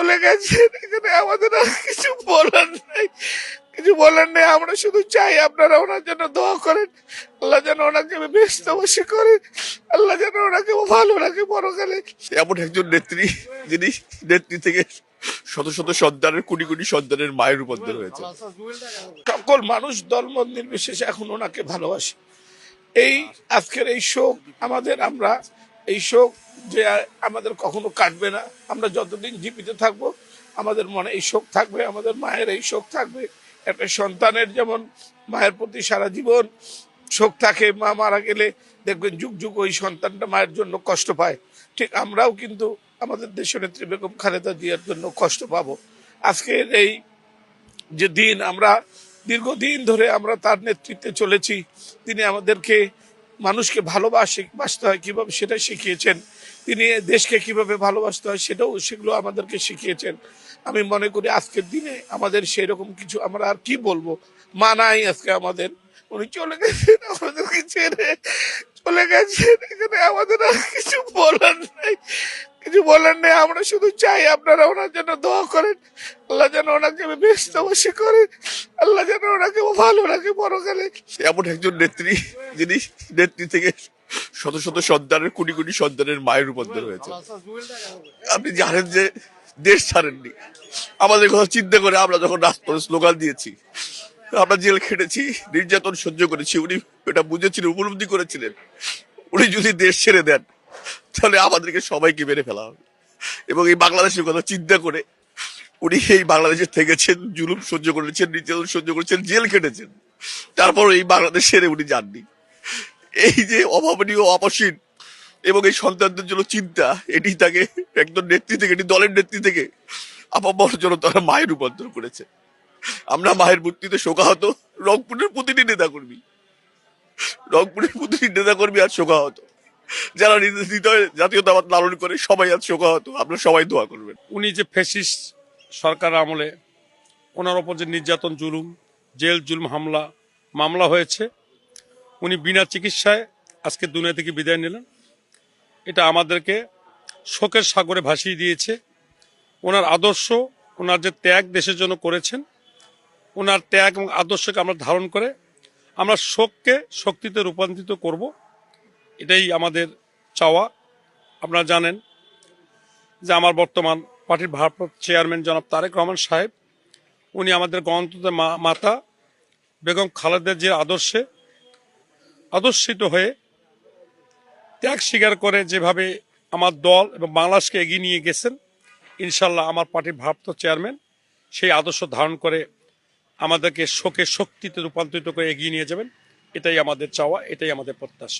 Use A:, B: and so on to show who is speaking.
A: চলে গেছেন এখানে আমাদের আর কিছু বলার নাই। কিছু বলার নেই, আমরা শুধু চাই আপনারা ওনার জন্য দোয়া করেন। আল্লাহ যেন ওনাকে ব্যস্ত বসে করে। আল্লাহ যেন ওনাকে ভালো রাখে বড়কালে
B: এমন একজন নেত্রী, যিনি নেত্রী থেকে শত শত সন্তানের, কোটি কোটি সন্তানের মায়ের রূপান্তর হয়েছে
A: সকল মানুষ দলমত নির্বিশেষে এখন ওনাকে ভালোবাসে। এই আজকের এই শোক আমাদের, আমরা এই শোক যে আমাদের কখনো কাটবে না। আমরা যতদিন জীবিত থাকব, আমাদের মনে এই শোক থাকবে, আমাদের মায়ের এই শোক থাকবে। একটা সন্তানের যেমন মায়ের প্রতি সারা জীবন শোক থাকে, মা মারা গেলে দেখবেন যুগ যুগ ওই সন্তানটা মায়ের জন্য কষ্ট পায়। ঠিক আমরাও কিন্তু আমাদের দেশনেত্রী বেগম খালেদা জিয়ার জন্য কষ্ট পাবো। আজকের এই যে দিন, আমরা দীর্ঘদিন ধরে আমরা তার নেতৃত্বে চলেছি। তিনি আমাদেরকে মানুষকে ভালোবাসে বাসতে হয়, কীভাবে সেটা শিখিয়েছেন। তিনি দেশকে কীভাবে ভালোবাসতে হয়, সেটাও সেগুলো আমাদেরকে শিখিয়েছেন। আমি মনে করি আজকের দিনে আমাদের সেই রকম কিছু আমরা আর কি বলব? মা নাই আজকে আমাদের। উনি চলে গেছেন, আমাদেরকে ছেড়ে চলে গেছেন, এখানে আমাদের আর কিছু বলার নাই। কিছু বলার নেই, আমরা শুধু চাই আপনারা ওনার জন্য দোয়া করেন। আল্লাহ যেন ওনাকে ব্যস্ত বসে করে আল্লাহ যেন ওনাকে ভালো রাখে বড়কালে
B: এমন একজন নেত্রী, যিনি নেত্রী থেকে শত শত সন্তানের, কোটি কোটি সন্তানের মায়ের রূপান্তর হয়েছে। আপনি জানেন যে দেশ ছাড়েননি। আমাদের কথা চিন্তা করে আমরা যখন রাস্তায় স্লোগান দিয়েছি, আমরা জেল খেটেছি, নির্যাতন সহ্য করেছি, উনি এটা বুঝেছিলেন, উপলব্ধি করেছিলেন। উনি যদি দেশ ছেড়ে দেন তাহলে আমাদেরকে সবাইকে মেরে ফেলা হবে। এবং এই বাংলাদেশের কথা চিন্তা করে উনি এই বাংলাদেশে থেকেছেন, জুলুম সহ্য করেছেন, নির্যাতন সহ্য করেছেন, জেল খেটেছেন। তারপর এই বাংলাদেশ ছেড়ে উনি যাননি। এই যে অভাবনীয় অপসীন এবং এই সন্তানদের জন্য চিন্তা, এটি তাকে একদম নেত্রী থেকে, এটি দলের নেত্রী থেকে আপামর তারা মায়ের রূপান্তর করেছে। আমরা মায়ের মূর্তিতে শোকাহত, রংপুরের প্রতিটি নেতা কর্মী রংপুরের প্রতিটি নেতা কর্মী আজ শোকাহত। যারা হৃদয়ে জাতীয়তাবাদ লালন করে সবাই আজ শোকাহত, আপনারা সবাই দোয়া করবেন।
C: উনি যে ফেসিস সরকার আমলে, ওনার ওপর যে নির্যাতন, জুলুম, জেল, জুলুম, হামলা, মামলা হয়েছে, উনি বিনা চিকিৎসায় আজকে দুনিয়া থেকে বিদায় নিলেন। এটা আমাদেরকে শোকের সাগরে ভাসিয়ে দিয়েছে। ওনার আদর্শ, ওনার যে ত্যাগ দেশের জন্য করেছেন, ওনার ত্যাগ এবং আদর্শকে আমরা ধারণ করে আমরা শোককে, শক্তিতে রূপান্তরিত করব। এটাই আমাদের চাওয়া। আপনারা জানেন যে আমার বর্তমান পার্টির ভারপ্রাপ্ত চেয়ারম্যান জনাব তারেক রহমান সাহেব, উনি আমাদের গণতন্ত্রের মাতা বেগম খালেদা জিয়ার আদর্শে আদর্শিত হয়ে ত্যাগ স্বীকার করে যেভাবে আমার দল এবং বাংলাদেশকে এগিয়ে নিয়ে গেছেন, ইনশাল্লাহ আমার পার্টির ভারপ্রাপ্ত চেয়ারম্যান সেই আদর্শ ধারণ করে আমাদেরকে শোকে, শক্তিতে রূপান্তরিত করে এগিয়ে নিয়ে যাবেন। এটাই আমাদের চাওয়া, এটাই আমাদের প্রত্যাশা।